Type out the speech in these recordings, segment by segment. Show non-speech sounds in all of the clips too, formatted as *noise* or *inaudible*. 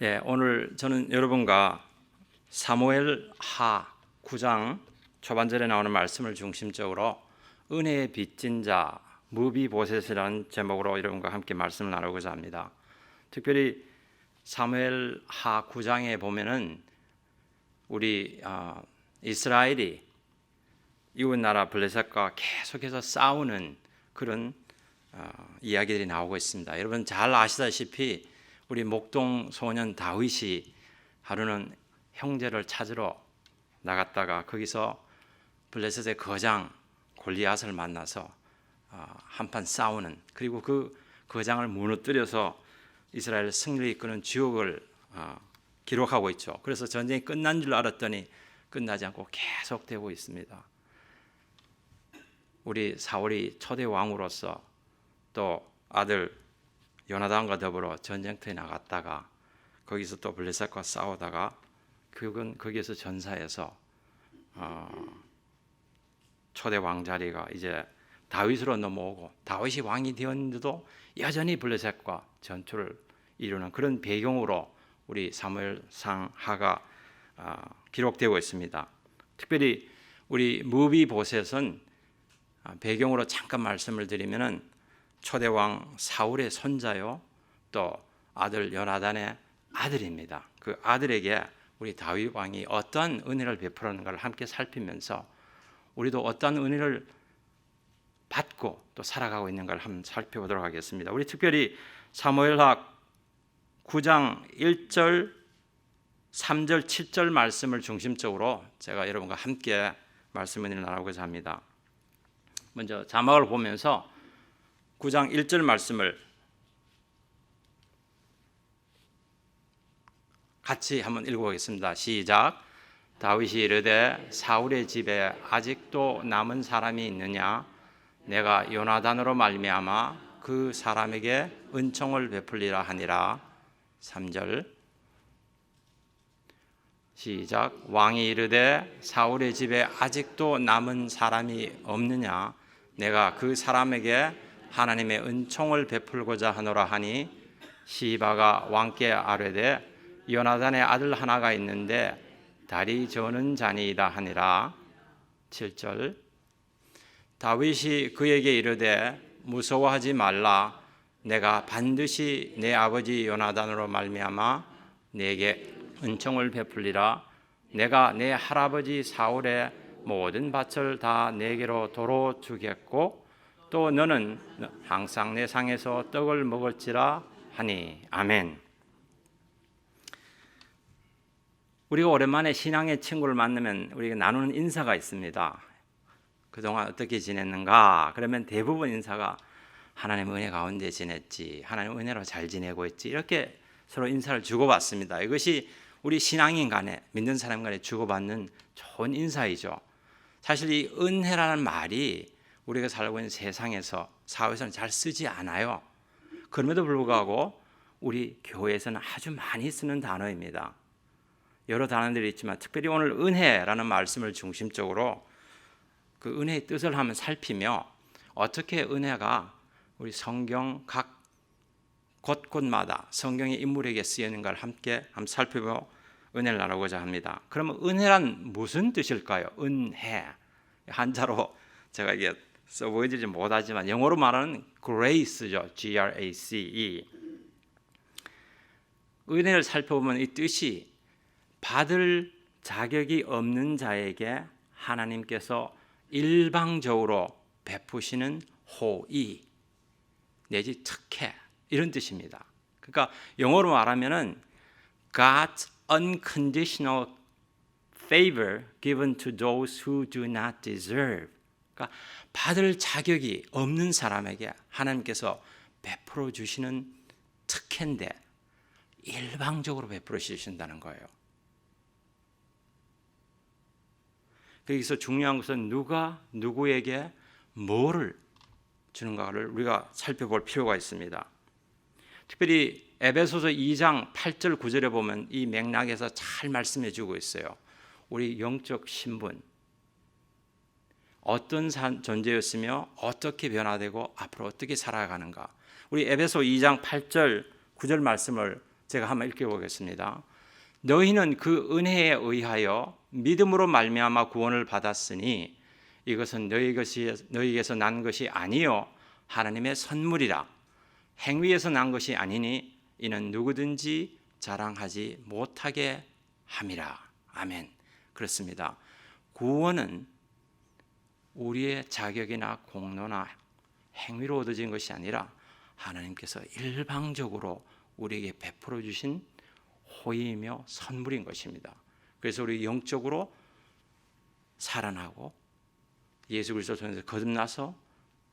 예, 오늘 저는 여러분과 사무엘 하 9장 초반절에 나오는 말씀을 중심적으로 은혜의 빚진 자 무비보셋이라는 제목으로 여러분과 함께 말씀을 나누고자 합니다. 특별히 사무엘 하 9장에 보면은 우리 어, 이스라엘이 이웃 나라 블레셋과 계속해서 싸우는 그런 어, 이야기들이 나오고 있습니다. 여러분 잘 아시다시피 우리 목동 소년 다윗이 하루는 형제를 찾으러 나갔다가 거기서 블레셋의 거장 골리앗을 만나서 어, 한판 싸우는 그리고 그 거장을 무너뜨려서 이스라엘 승리를 이끄는 주역을 어, 기록하고 있죠. 그래서 전쟁이 끝난 줄 알았더니 끝나지 않고 계속되고 있습니다. 우리 사울이 초대 왕으로서 또 아들 요나단과 더불어 전쟁터에 나갔다가 거기서 또 블레셋과 싸우다가 결국은 거기에서 전사해서 어, 초대 왕 자리가 이제 다윗으로 넘어오고 다윗이 왕이 되었는데도 여전히 블레셋과 전투를 이루는 그런 배경으로 우리 사무엘상 하가 어, 기록되고 있습니다. 특별히 우리 무비 보셋은 아, 배경으로 잠깐 말씀을 드리면은 초대 왕 사울의 손자요 또 아들 요나단의 아들입니다. 그 아들에게 우리 다윗 왕이 어떠한 은혜를 베풀었는가를 함께 살피면서 우리도 어떠한 은혜를 받고 또 살아가고 있는가를 한번 살펴보도록 하겠습니다. 우리 특별히 사무엘학 9장 1절 3절 7절 말씀을 중심적으로 제가 여러분과 함께 말씀을 나누고자 합니다. 먼저 자막을 보면서 9장 1절 말씀을 같이 한번 읽어보겠습니다. 시작. 다윗이 이르되 사울의 집에 아직도 남은 사람이 있느냐? 내가 요나단으로 말미암아 그 사람에게 은총을 베풀리라 하니라. 3절. 시작. 왕이 이르되 사울의 집에 아직도 남은 사람이 없느냐? 내가 그 사람에게 하나님의 은총을 베풀고자 하노라 하니 시바가 왕께 아뢰되 요나단의 아들 하나가 있는데 다리 저는 자니이다 하니라. 7절. 다윗이 그에게 이르되 무서워하지 말라. 내가 반드시 내 아버지 요나단으로 말미암아 내게 은총을 베풀리라. 내가 내 할아버지 사울의 모든 밭을 다 내게로 도로 주겠고 또 너는 항상 내 상에서 떡을 먹을지라 하니 아멘. 우리가 오랜만에 신앙의 친구를 만나면 우리가 나누는 인사가 있습니다. 그동안 어떻게 지냈는가? 그러면 대부분 인사가 하나님 은혜 가운데 지냈지. 하나님 은혜로 잘 지내고 있지. 이렇게 서로 인사를 주고받습니다. 이것이 우리 신앙인 간에 믿는 사람 간에 주고받는 좋은 인사이죠. 사실 이 은혜라는 말이 우리가 살고 있는 세상에서 사회에서는 잘 쓰지 않아요. 그럼에도 불구하고 우리 교회에서는 아주 많이 쓰는 단어입니다. 여러 단어들이 있지만 특별히 오늘 은혜라는 말씀을 중심적으로 그 은혜의 뜻을 한번 살피며 어떻게 은혜가 우리 성경 각 곳곳마다 성경의 인물에게 쓰이는가를 함께 한번 살펴보고 은혜를 나누고자 합니다. 그러면 은혜란 무슨 뜻일까요? 은혜 한자로 제가 이게 써 보여드리지 못하지만 영어로 말하는 grace죠. G R A C E. 은혜를 살펴보면 이 뜻이 받을 자격이 없는 자에게 하나님께서 일방적으로 베푸시는 호의 내지 특혜 이런 뜻입니다. 그러니까 영어로 말하면은 God's unconditional favor given to those who do not deserve. 그러니까 받을 자격이 없는 사람에게 하나님께서 베풀어 주시는 특혜인데 일방적으로 베풀어 주신다는 거예요. 여기서 중요한 것은 누가 누구에게 뭐를 주는가를 우리가 살펴볼 필요가 있습니다. 특별히 에베소서 2장 8절 9절에 보면 이 맥락에서 잘 말씀해 주고 있어요. 우리 영적 신분 어떤 존재였으며 어떻게 변화되고 앞으로 어떻게 살아가는가. 우리 에베소 2장 8절 9절 말씀을 제가 한번 읽어 보겠습니다. 너희는 그 은혜에 의하여 믿음으로 말미암아 구원을 받았으니 이것은 너희 것이 너희에게서 난 것이 아니요 하나님의 선물이라 행위에서 난 것이 아니니 이는 누구든지 자랑하지 못하게 함이라 아멘 그렇습니다 구원은 우리의 자격이나 공로나 행위로 얻어진 것이 아니라 하나님께서 일방적으로 우리에게 베풀어 주신 호의이며 선물인 것입니다. 그래서 우리 영적으로 살아나고 예수 그리스도 통해서 거듭나서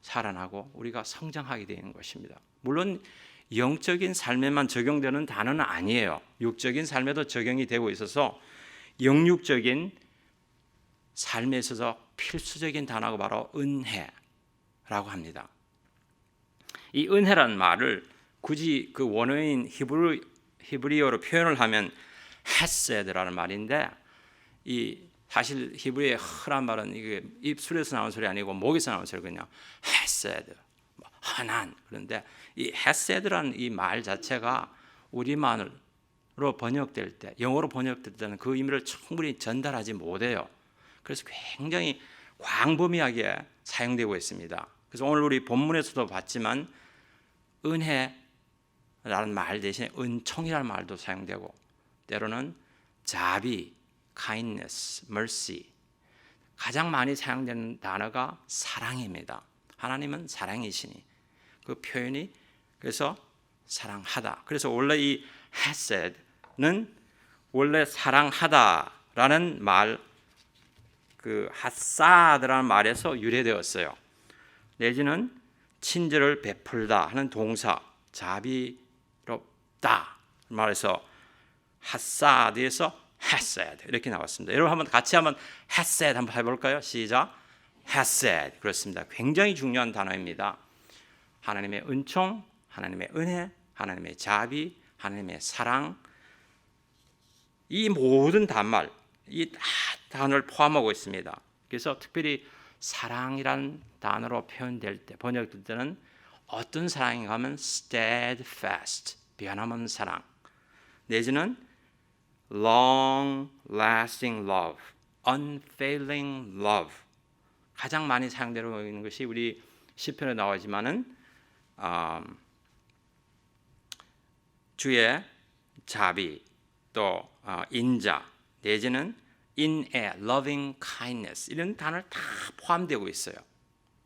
살아나고 우리가 성장하게 되는 것입니다. 물론 영적인 삶에만 적용되는 단어는 아니에요. 육적인 삶에도 적용이 되고 있어서 영육적인 삶에 있어서 필수적인 단어가 바로 은혜라고 합니다. 이 은혜란 말을 굳이 그 원어인 히브리, 히브리어로 표현을 하면 헤세드라는 말인데 이 사실 히브리의 흐란 말은 이게 입술에서 나온 소리 아니고 목에서 나온 소리 그냥 헤세드 뭐 흔한 그런데 이 헤세드라는 이 말 자체가 우리말로 번역될 때 영어로 번역될 때는 그 의미를 충분히 전달하지 못해요. 그래서 굉장히 광범위하게 사용되고 있습니다. 그래서 오늘 우리 본문에서도 봤지만 은혜라는 말 대신에 은총이라는 말도 사용되고 때로는 자비, kindness, mercy 가장 많이 사용되는 단어가 사랑입니다. 하나님은 사랑이시니 그 표현이 그래서 사랑하다. 그래서 원래 이 헤세드는 원래 사랑하다라는 말 그 하사드라는 말에서 유래되었어요. 내지는 친절을 베풀다 하는 동사 자비롭다 말해서 하사드에서 헤세드 이렇게 나왔습니다. 여러분 한번 같이 한번 헤세드 한번 해볼까요? 시작. 헤세드 그렇습니다. 굉장히 중요한 단어입니다. 하나님의 은총, 하나님의 은혜, 하나님의 자비, 하나님의 사랑 이 모든 단말 이 단어를 포함하고 있습니다. 그래서 특별히 사랑이란 단어로 표현될 때 번역될 때는 어떤 사랑인가 하면 steadfast 변함없는 사랑 내지는 long lasting love, unfailing love 가장 많이 사용되고 있는 것이 우리 시편에 나오지만은 음, 주의 자비 또 어, 인자 내지는 in a loving kindness 이런 단어를 다 포함되고 있어요.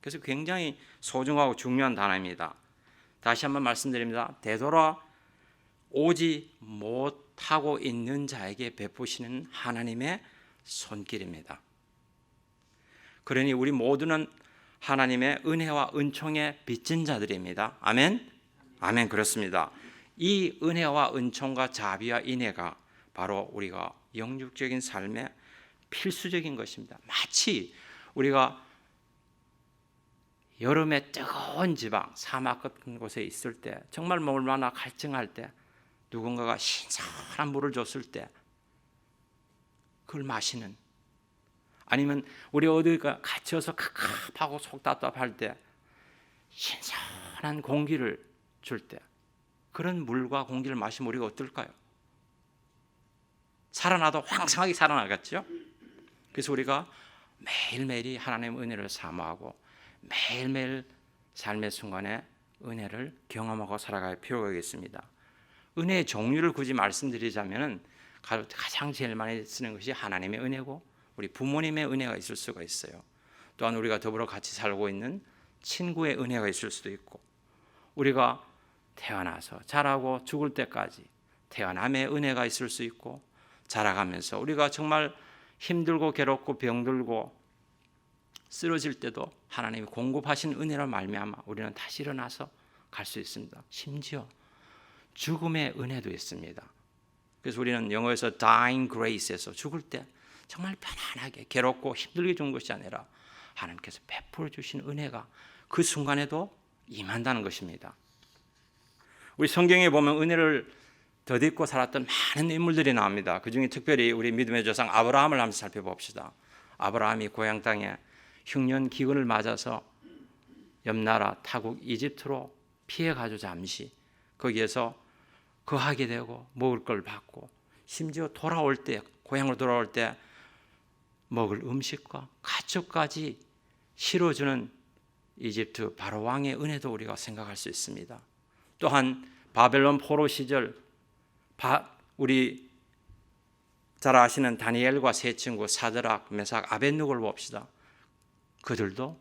그래서 굉장히 소중하고 중요한 단어입니다. 다시 한번 말씀드립니다. 되돌아 오지 못하고 있는 자에게 베푸시는 하나님의 손길입니다. 그러니 우리 모두는 하나님의 은혜와 은총에 빚진 자들입니다. 아멘. 아멘 그렇습니다. 이 은혜와 은총과 자비와 인애가 바로 우리가 영육적인 삶의 필수적인 것입니다. 마치 우리가 여름에 뜨거운 지방 사막 같은 곳에 있을 때 정말 얼마나 갈증할 때 누군가가 신선한 물을 줬을 때 그걸 마시는 아니면 우리 어디가 갇혀서 갑갑하고 속 답답할 때 신선한 공기를 줄 때 그런 물과 공기를 마시면 우리가 어떨까요? 살아나도 황성하게 살아나겠죠? 그래서 우리가 매일매일이 하나님의 은혜를 사모하고 매일매일 삶의 순간에 은혜를 경험하고 살아갈 필요가 있습니다. 은혜의 종류를 굳이 말씀드리자면은 가장 제일 많이 쓰는 것이 하나님의 은혜고 우리 부모님의 은혜가 있을 수가 있어요. 또한 우리가 더불어 같이 살고 있는 친구의 은혜가 있을 수도 있고 우리가 태어나서 자라고 죽을 때까지 태어남의 은혜가 있을 수 있고 자라가면서 우리가 정말 힘들고 괴롭고 병들고 쓰러질 때도 하나님이 공급하신 은혜로 말미암아 우리는 다시 일어나서 갈 수 있습니다. 심지어 죽음의 은혜도 있습니다. 그래서 우리는 영어에서 dying grace에서 죽을 때 정말 편안하게 괴롭고 힘들게 죽은 것이 아니라 하나님께서 베풀어 주신 은혜가 그 순간에도 임한다는 것입니다. 우리 성경에 보면 은혜를 덧입고 살았던 많은 인물들이 나옵니다. 그 중에 특별히 우리 믿음의 조상 아브라함을 한번 살펴봅시다. 아브라함이 고향 땅에 흉년 기근을 맞아서 옆나라 타국 이집트로 피해 가지고 잠시 거기에서 거하게 되고 먹을 걸 받고 심지어 돌아올 때 고향으로 돌아올 때 먹을 음식과 가축까지 실어주는 이집트 바로 왕의 은혜도 우리가 생각할 수 있습니다. 또한 바벨론 포로 시절 바, 우리 잘 아시는 다니엘과 세 친구 사드락, 메삭, 아벤누고를 봅시다. 그들도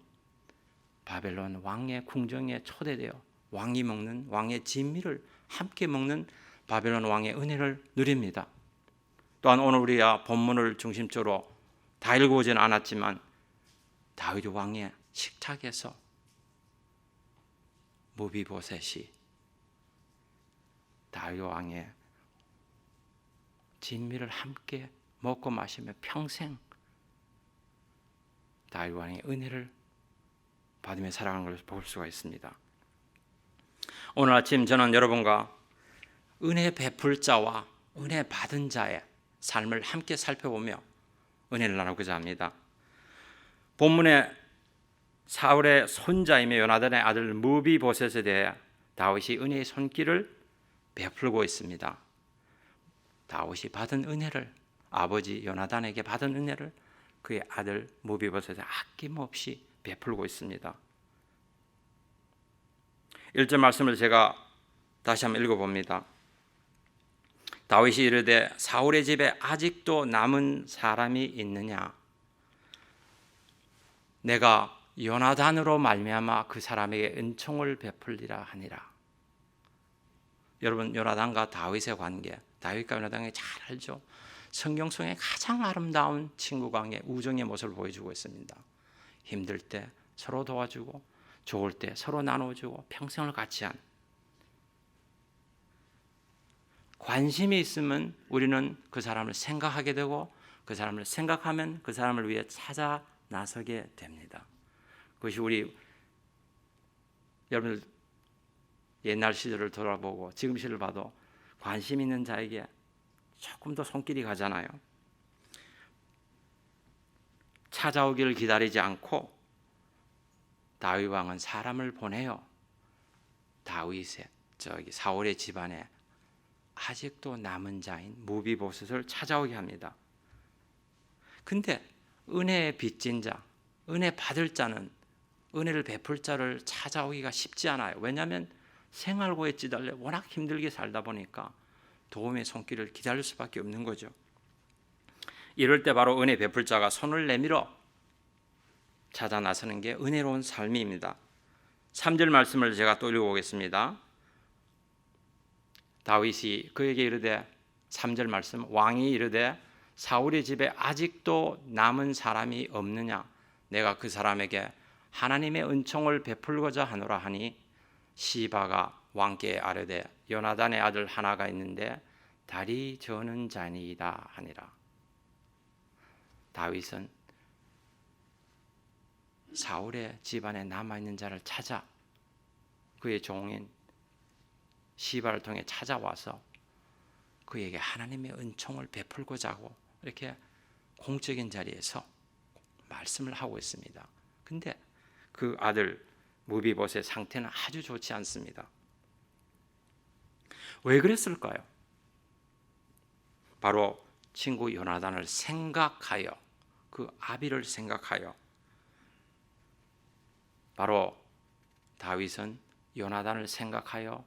바벨론 왕의 궁정에 초대되어 왕이 먹는 왕의 진미를 함께 먹는 바벨론 왕의 은혜를 누립니다. 또한 오늘 우리가 본문을 중심적으로 다 읽어보지는 않았지만 다윗 왕의 식탁에서 무비보셋이 다윗 왕의 진미를 함께 먹고 마시며 평생 다윗 왕의 은혜를 받으며 살아가는 것을 볼 수가 있습니다. 오늘 아침 저는 여러분과 은혜 베풀 자와 은혜 받은 자의 삶을 함께 살펴보며 은혜를 나누고자 합니다. 본문에 사울의 손자이며 요나단의 아들 무비보셋에 대해 다윗이 은혜의 손길을 베풀고 있습니다. 다윗이 받은 은혜를 아버지 요나단에게 받은 은혜를 그의 아들 무비보셋에 아낌없이 베풀고 있습니다. 1절 말씀을 제가 다시 한번 읽어봅니다. 다윗이 이르되 사울의 집에 아직도 남은 사람이 있느냐? 내가 요나단으로 말미암아 그 사람에게 은총을 베풀리라 하니라. 여러분 요나단과 다윗의 관계, 다윗과 요나단이 잘 알죠. 성경 속에 가장 아름다운 친구 관계, 우정의 모습을 보여주고 있습니다. 힘들 때 서로 도와주고 좋을 때 서로 나눠주고 평생을 같이 한 관심이 있으면 우리는 그 사람을 생각하게 되고 그 사람을 생각하면 그 사람을 위해 찾아 나서게 됩니다. 그것이 우리 여러분들 옛날 시절을 돌아보고 지금 시를 봐도 관심 있는 자에게 조금 더 손길이 가잖아요. 찾아오기를 기다리지 않고 다윗 왕은 사람을 보내요. 다윗의 저기 사울의 집안에 아직도 남은 자인 무비보셋을 찾아오게 합니다. 근데 은혜의 빚진 자, 은혜 받을 자는 은혜를 베풀 자를 찾아오기가 쉽지 않아요. 왜냐하면 생활고에 찌달려 워낙 힘들게 살다 보니까 도움의 손길을 기다릴 수밖에 없는 거죠. 이럴 때 바로 은혜 베풀 자가 손을 내밀어 찾아 나서는 게 은혜로운 삶입니다. 3절 말씀을 제가 또 읽어보겠습니다. 다윗이 그에게 이르되 3절 말씀 왕이 이르되 사울의 집에 아직도 남은 사람이 없느냐 내가 그 사람에게 하나님의 은총을 베풀고자 하노라 하니 시바가 왕께 아뢰되 요나단의 아들 하나가 있는데 다리 저는 자니이다 하니라 다윗은 사울의 집안에 남아 있는 자를 찾아 그의 종인 시바를 통해 찾아와서 그에게 하나님의 은총을 베풀고자 하고 이렇게 공적인 자리에서 말씀을 하고 있습니다. 근데 그 아들 무비봇의 상태는 아주 좋지 않습니다. 왜 그랬을까요? 바로 친구 요나단을 생각하여 그 아비를 생각하여 바로 다윗은 요나단을 생각하여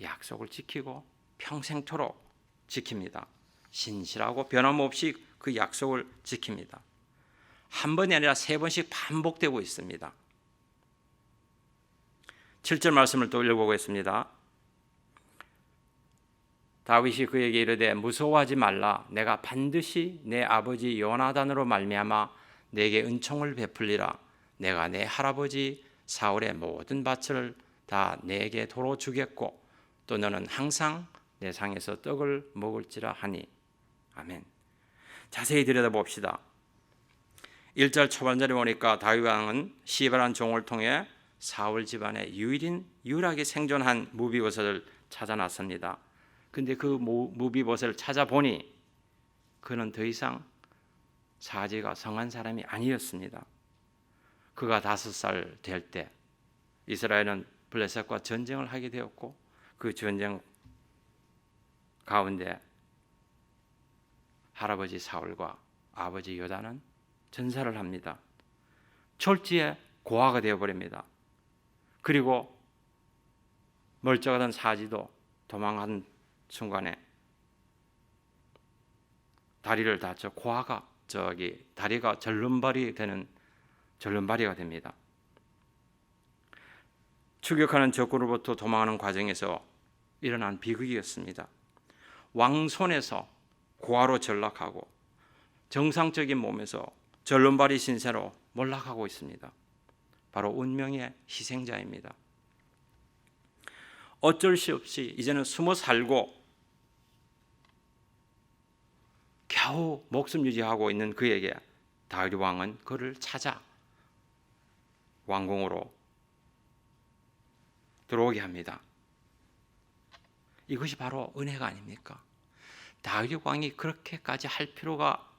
약속을 지키고 평생토록 지킵니다. 신실하고 변함없이 그 약속을 지킵니다. 한 번이 아니라 세 번씩 반복되고 있습니다. 7절 말씀을 또 읽어보겠습니다. 다윗이 그에게 이르되 무서워하지 말라 내가 반드시 내 아버지 요나단으로 말미암아 내게 은총을 베풀리라 내가 내 할아버지 사울의 모든 밭을 다 내게 도로 주겠고 또 너는 항상 내 상에서 떡을 먹을지라 하니 아멘. 자세히 들여다봅시다. 1절 초반절에 보니까 다윗 왕은 시바란 종을 통해 사울 집안의 유일인 유일하게 생존한 무비보셋을 찾아 나섭니다. 근데 그 무비보셋을 찾아보니 그는 더 이상 사지가 성한 사람이 아니었습니다. 그가 다섯 살 될 때 이스라엘은 블레셋과 전쟁을 하게 되었고 그 전쟁 가운데 할아버지 사울과 아버지 요단은 전사를 합니다. 졸지에 고아가 되어 버립니다. 그리고 멀쩡하던 사지도 도망한 순간에 다리를 다쳐 고아가 저기 다리가 절름발이 되는 절름발이가 됩니다. 추격하는 적군으로부터 도망하는 과정에서 일어난 비극이었습니다. 왕손에서 고아로 전락하고 정상적인 몸에서 절름발이 신세로 몰락하고 있습니다. 바로 운명의 희생자입니다. 어쩔 수 없이 이제는 숨어 살고 겨우 목숨 유지하고 있는 그에게 다윗 왕은 그를 찾아 왕궁으로 들어오게 합니다. 이것이 바로 은혜가 아닙니까? 다윗 왕이 그렇게까지 할 필요가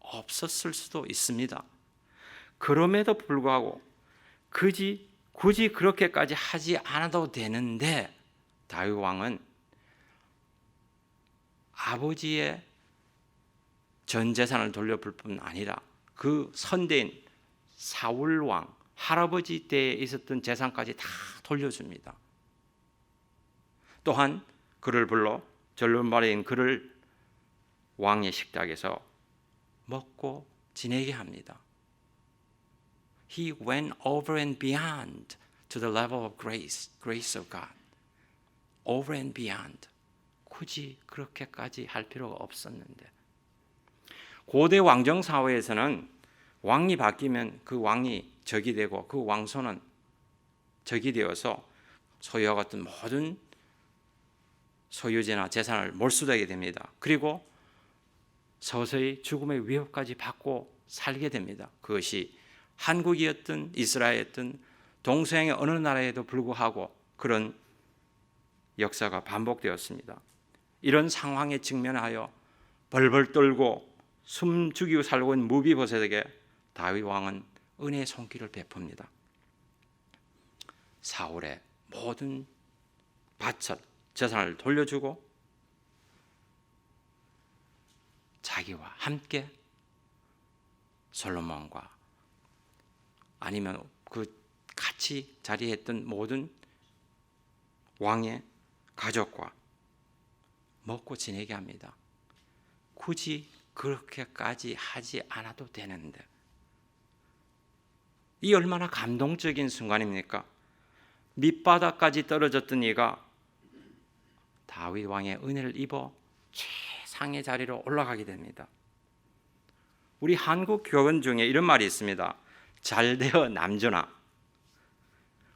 없었을 수도 있습니다. 그럼에도 불구하고 굳이 굳이 그렇게까지 하지 않아도 되는데 다윗 왕은 아버지의 전 재산을 돌려줄 뿐 아니라 그 선대인 사울 왕 할아버지 때에 있었던 재산까지 다 돌려줍니다. 또한 그를 불러 절름발인 그를 왕의 식탁에서 먹고 지내게 합니다. He went over and beyond to the level of grace, grace of God. Over and beyond. 굳이 그렇게까지 할 필요가 없었는데. 고대 왕정 사회에서는 왕이 바뀌면 그 왕이 적이 되고 그 왕손은 적이 되어서 소유와 같은 모든 소유재나 재산을 몰수되게 됩니다. 그리고 서서히 죽음의 위협까지 받고 살게 됩니다. 그것이 한국이었든 이스라엘이었든 동서양의 어느 나라에도 불구하고 그런 역사가 반복되었습니다. 이런 상황에 직면하여 벌벌 떨고 숨 죽이고 살고 있는 무비보셋에게 다윗 왕은 은혜의 손길을 베풉니다. 사울의 모든 바천 재산을 돌려주고 자기와 함께 솔로몬과 아니면 그 같이 자리했던 모든 왕의 가족과 먹고 지내게 합니다. 굳이 그렇게까지 하지 않아도 되는데 이 얼마나 감동적인 순간입니까? 밑바닥까지 떨어졌던 이가 다윗 왕의 은혜를 입어 최상의 자리로 올라가게 됩니다. 우리 한국 교원 중에 이런 말이 있습니다. 잘 되어 남주나.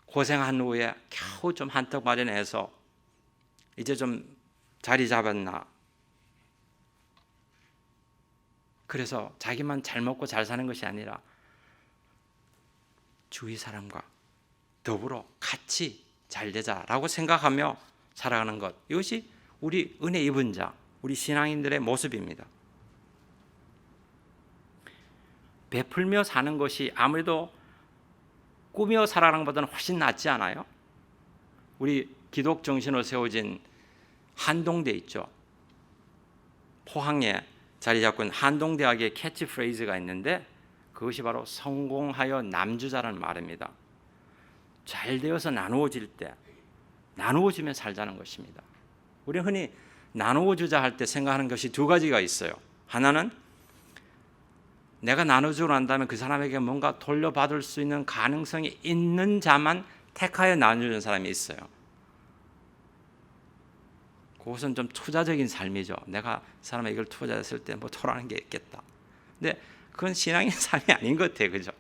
고생한 후에 겨우 좀 한턱 마련해서 이제 좀 자리 잡았나. 그래서 자기만 잘 먹고 잘 사는 것이 아니라 주위 사람과 더불어 같이 잘 되자라고 생각하며 살아가는 것. 이것이 우리 은혜 입은 자 우리 신앙인들의 모습입니다. 베풀며 사는 것이 아무래도 꾸며 살아가는 것보다는 훨씬 낫지 않아요? 우리 기독 정신으로 세워진 한동대 있죠. 포항에 자리 잡고 있는 한동대학의 캐치프레이즈가 있는데 그것이 바로 성공하여 남주자라는 말입니다. 잘 되어서 나누어질 때 나누어지며 살자는 것입니다. 우리 흔히 나누어주자 할 때 생각하는 것이 두 가지가 있어요. 하나는 내가 나눠주고 난 다음에 그 사람에게 뭔가 돌려받을 수 있는 가능성이 있는 자만 택하여 나눠주는 사람이 있어요. 그것은 좀 투자적인 삶이죠. 내가 사람에게 이걸 투자했을 때 뭐 토라는 게 있겠다. 근데 그건 신앙의 *laughs* 삶이 아닌 것 같아요. 그죠?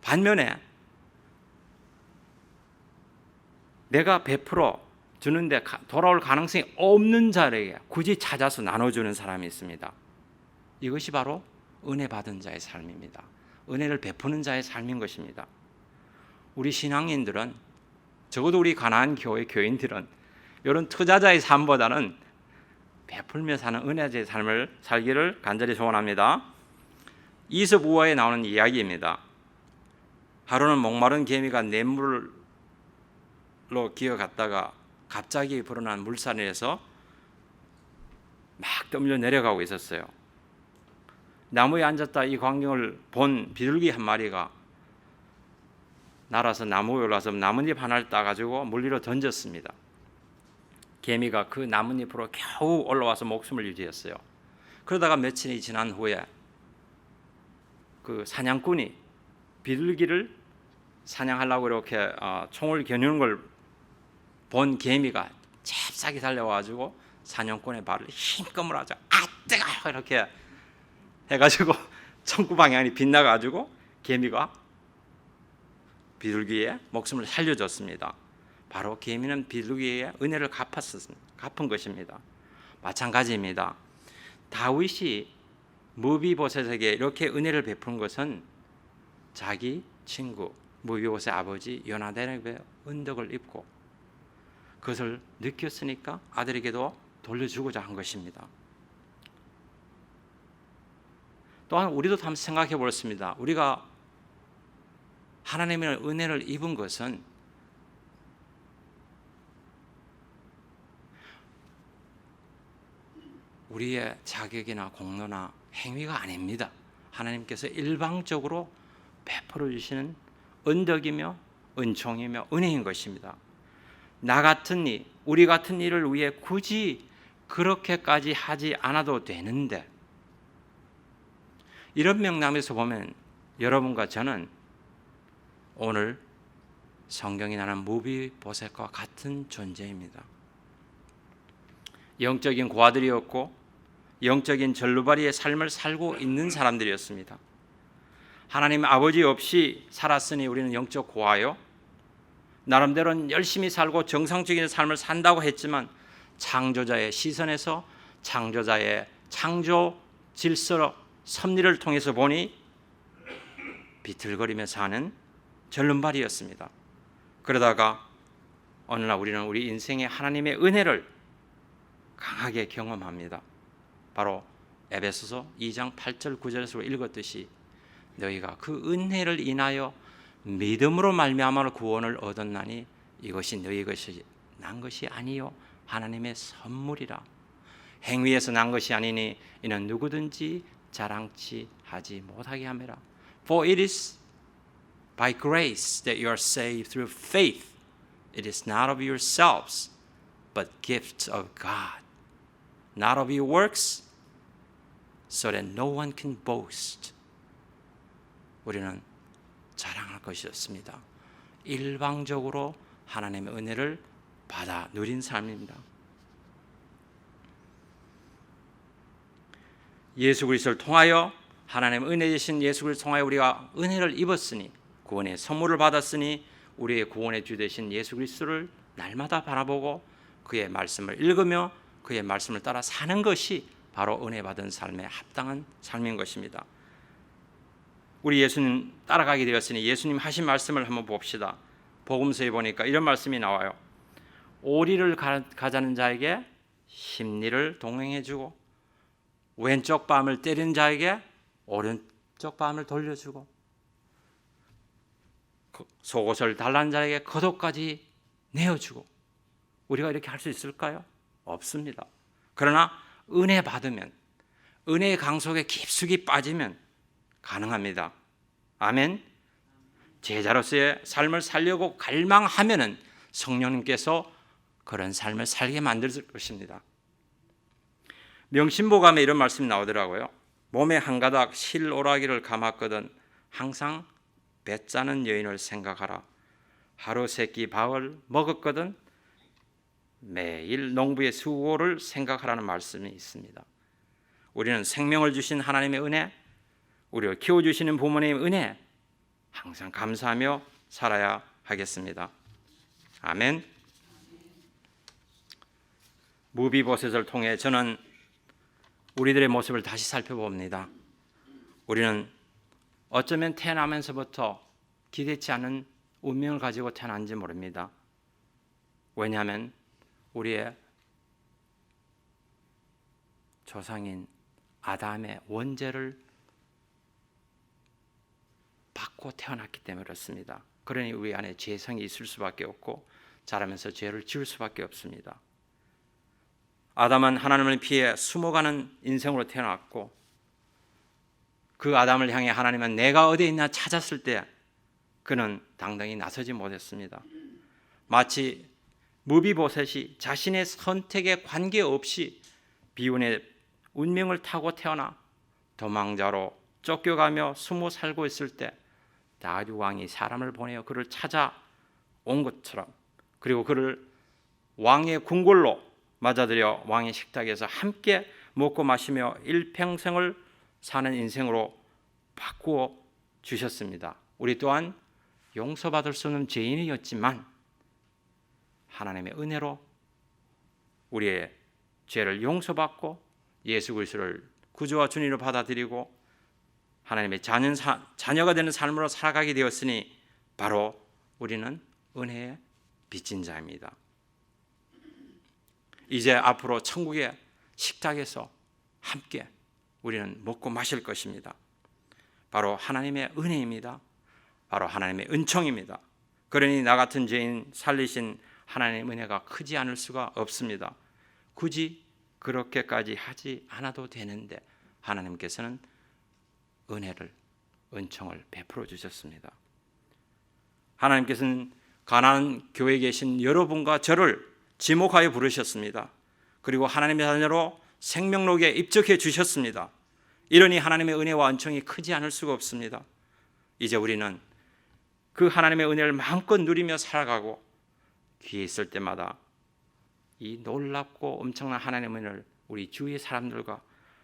반면에 내가 베풀어 주는데 돌아올 가능성이 없는 자에게 굳이 찾아서 나눠주는 사람이 있습니다. 이것이 바로 은혜 받은 자의 삶입니다. 은혜를 베푸는 자의 삶인 것입니다. 우리 신앙인들은 적어도 우리 가나안 교회 교인들은 이런 투자자의 삶보다는 베풀며 사는 은혜자의 삶을 살기를 간절히 소원합니다. 이섭 우화에 나오는 이야기입니다. 하루는 목마른 개미가 냇물로 기어갔다가 갑자기 불어난 물살에서 막 떠밀려 내려가고 있었어요. 나무에 앉았다 이 광경을 본 비둘기 한 마리가 날아서 나무에 올라서 나뭇잎 하나를 따가지고 물 위로 던졌습니다. 개미가 그 나뭇잎으로 겨우 올라와서 목숨을 유지했어요. 그러다가 며칠이 지난 후에 그 사냥꾼이 비둘기를 사냥하려고 이렇게 어, 총을 겨누는 걸 본 개미가 잽싸게 달려와가지고 사냥꾼의 발을 힘껏 물어줘. 아 뜨거! 이렇게 해가지고 *laughs* 청구 방향이 빗나가지고 개미가 비둘기의 목숨을 살려줬습니다. 바로 개미는 비둘기의 은혜를 갚았습니다. 갚은 것입니다. 마찬가지입니다. 다윗이 무비보셋에게 이렇게 은혜를 베푸는 것은 자기 친구 무비보셋 아버지 요나단에게 은덕을 입고 그것을 느꼈으니까 아들에게도 돌려주고자 한 것입니다. 또한 우리도 한번 생각해 보겠습니다. 우리가 하나님의 은혜를 입은 것은 우리의 자격이나 공로나 행위가 아닙니다. 하나님께서 일방적으로 베풀어 주시는 은덕이며 은총이며 은혜인 것입니다. 나 같은 이, 우리 같은 일을 위해 굳이 그렇게까지 하지 않아도 되는데 이런 명람에서 보면 여러분과 저는 오늘 성경이 나는 무비보셋과 같은 존재입니다. 영적인 고아들이었고 영적인 절루바리의 삶을 살고 있는 사람들이었습니다. 하나님 아버지 없이 살았으니 우리는 영적 고아요. 나름대로는 열심히 살고 정상적인 삶을 산다고 했지만 창조자의 시선에서 창조자의 창조 질서 섭리를 통해서 보니 비틀거리며 사는 절름발이었습니다. 그러다가 어느 날 우리는 우리 인생의 하나님의 은혜를 강하게 경험합니다. 바로 에베소서 2장 8절 9절에서 읽었듯이 너희가 그 은혜를 인하여 믿음으로 말미암아 구원을 얻었나니 이것이 너희 것이 난 것이 아니요 하나님의 선물이라 행위에서 난 것이 아니니 이는 누구든지 자랑치 하지 못하게 함이라 for it is by grace that you are saved through faith it is not of yourselves but gift of God not of your works so that no one can boast 우리는 자랑할 것이 없습니다. 일방적으로 하나님의 은혜를 받아 누린 삶입니다. 예수 그리스도를 통하여 하나님 은혜 주신 예수 그리스도를 통하여 우리가 은혜를 입었으니 구원의 선물을 받았으니 우리의 구원의 주 되신 예수 그리스도를 날마다 바라보고 그의 말씀을 읽으며 그의 말씀을 따라 사는 것이 바로 은혜 받은 삶에 합당한 삶인 것입니다. 우리 예수님 따라가게 되었으니 예수님 하신 말씀을 한번 봅시다. 복음서에 보니까 이런 말씀이 나와요. 오리를 가자는 자에게 심리를 동행해 주고 왼쪽 밤을 때린 자에게 오른쪽 밤을 돌려주고 속옷을 달란 자에게 겉옷까지 내어주고 우리가 이렇게 할 수 있을까요? 없습니다. 그러나 은혜 받으면 은혜의 강속에 깊숙이 빠지면 가능합니다. 아멘. 제자로서의 삶을 살려고 갈망하면은 성령님께서 그런 삶을 살게 만들 것입니다. 명심보감에 이런 말씀이 나오더라고요. 몸에 한 가닥 실 오라기를 감았거든 항상 배 짜는 여인을 생각하라. 하루 세끼 밥을 먹었거든 매일 농부의 수고를 생각하라는 말씀이 있습니다. 우리는 생명을 주신 하나님의 은혜, 우리를 키워주시는 부모님의 은혜 항상 감사하며 살아야 하겠습니다. 아멘. 무비보셋을 통해 저는 우리들의 모습을 다시 살펴봅니다. 우리는 어쩌면 태어나면서부터 기대치 않은 운명을 가지고 태어난지 모릅니다. 왜냐하면 우리의 조상인 아담의 원죄를 받고 태어났기 때문에 그렇습니다. 그러니 우리 안에 죄성이 있을 수밖에 없고 자라면서 죄를 지을 수밖에 없습니다. 아담은 하나님을 피해 숨어가는 인생으로 태어났고 그 아담을 향해 하나님은 내가 어디에 있나 찾았을 때 그는 당당히 나서지 못했습니다. 마치 무비보셋이 자신의 선택에 관계없이 비운의 운명을 타고 태어나 도망자로 쫓겨가며 숨어 살고 있을 때 다윗 왕이 사람을 보내어 그를 찾아 온 것처럼 그리고 그를 왕의 궁궐로 맞아들여 왕의 식탁에서 함께 먹고 마시며 일평생을 사는 인생으로 바꾸어 주셨습니다. 우리 또한 용서받을 수 없는 죄인이었지만 하나님의 은혜로 우리의 죄를 용서받고 예수 그리스도를 구주와 주님으로 받아들이고 하나님의 자녀, 자녀가 되는 삶으로 살아가게 되었으니 바로 우리는 은혜의 빚진 자입니다. 이제 앞으로 천국의 식탁에서 함께 우리는 먹고 마실 것입니다. 바로 하나님의 은혜입니다. 바로 하나님의 은총입니다. 그러니 나 같은 죄인 살리신 하나님의 은혜가 크지 않을 수가 없습니다. 굳이 그렇게까지 하지 않아도 되는데 하나님께서는 은혜를 은총을 베풀어 주셨습니다. 하나님께서는 가나안 교회에 계신 여러분과 저를 지목하여 부르셨습니다. 그리고 하나님의 자녀로 생명록에 입적해 주셨습니다. 이러니 하나님의 은혜와 은총이 크지 않을 수가 없습니다. 이제 우리는 그 하나님의 은혜를 마음껏 누리며 살아가고 귀에 있을 때마다 이 놀랍고 엄청난 하나님의 은혜를 우리 주위의 사람들과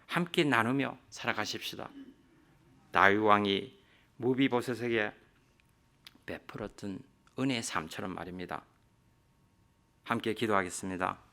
함께 나누며 살아가십시다. 다윗 왕이 무비보셋에게 베풀었던 은혜의 삶처럼 말입니다. 함께 기도하겠습니다.